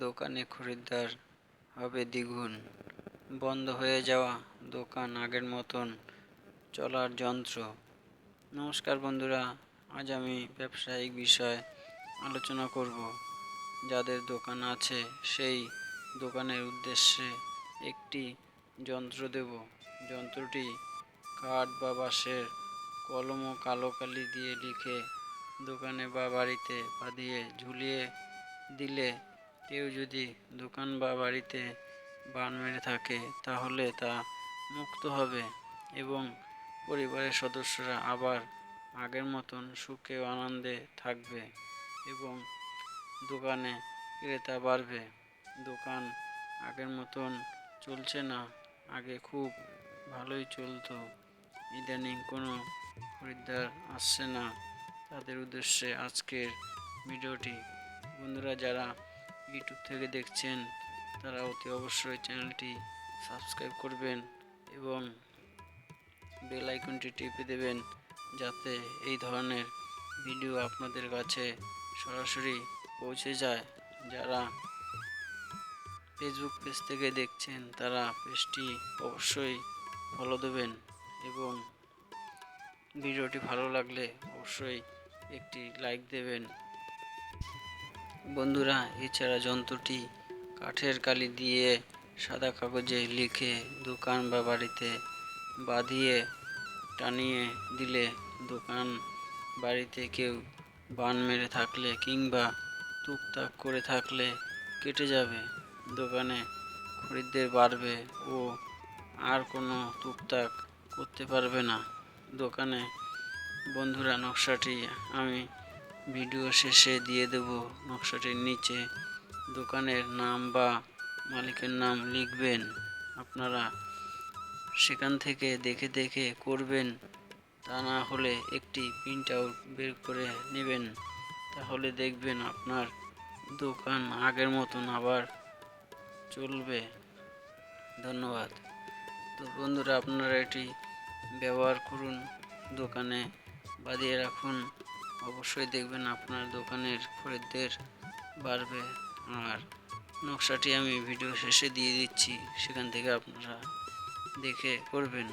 দোকানে খরিদ্দার হবে দ্বিগুণ। বন্ধ হয়ে যাওয়া দোকান আগের মতন চলার যন্ত্র। নমস্কার বন্ধুরা, আজ আমি ব্যবসায়িক বিষয় আলোচনা করব। যাদের দোকান আছে, সেই দোকানের উদ্দেশ্যে একটি যন্ত্র দেব। যন্ত্রটি কাঠ বা বাঁশের কলম ও কালো কালি দিয়ে লিখে দোকানে বা বাড়িতে বাঁধিয়ে ঝুলিয়ে দিলে কেউ যদি দোকান বা বাড়িতে বান মেরে থাকে, তাহলে তা মুক্ত হবে এবং পরিবারের সদস্যরা আবার আগের মতন সুখে ও আনন্দে থাকবে এবং দোকানে ক্রেতা বাড়বে। দোকান আগের মতন চলছে না, আগে খুব ভালোই চলতো। ইদানিং কোনো খরিদ্দার আসছে না। তাদের উদ্দেশ্যে আজকের ভিডিওটি। বন্ধুরা, যারা ইউটিউব থেকে দেখছেন, তারা অতি অবশ্যই চ্যানেলটি সাবস্ক্রাইব করবেন এবং বেল আইকনটি টিপে দেবেন যাতে এই ধরনের ভিডিও আপনাদের কাছে সরাসরি পৌঁছে যায়। যারা ফেসবুক পেজ থেকে দেখছেন, তারা পেজটি অবশ্যই ফলো দেবেন এবং ভিডিওটি ভালো লাগলে অবশ্যই একটি লাইক দেবেন। বন্ধুরা, এছাড়া যন্ত্রটি কাঠের কালি দিয়ে সাদা কাগজে লিখে দোকান বা বাড়িতে বাঁধিয়ে টানিয়ে দিলে দোকান বাড়িতে কেউ বান মেরে থাকলে কিংবা টুকটাক করে থাকলে কেটে যাবে। দোকানে খরিদ্দের বাড়বে ও আর কোনো টুকটাক করতে পারবে না। দোকানে বন্ধুরা, নকশাটি আমি ভিডিও শেষে দিয়ে দেব নকশাটির নিচে। দোকানের নাম বা মালিকের নাম লিখবেন। আপনারা সেখান থেকে দেখে দেখে করবেন। তা না হলে একটি প্রিন্ট আউট বের করে নেবেন। তাহলে দেখবেন আপনার দোকান আগের মতন আবার চলবে। ধন্যবাদ। তো বন্ধুরা, আপনারা এটি ব্যবহার করুন, দোকানে বাঁধিয়ে রাখুন। অবশ্যই দেখবেন আপনার দোকানের খরিদ্দের বাড়বে আর নকশাটি আমি ভিডিও শেষে দিয়ে দিচ্ছি, সেখান থেকে আপনারা দেখে করবেন।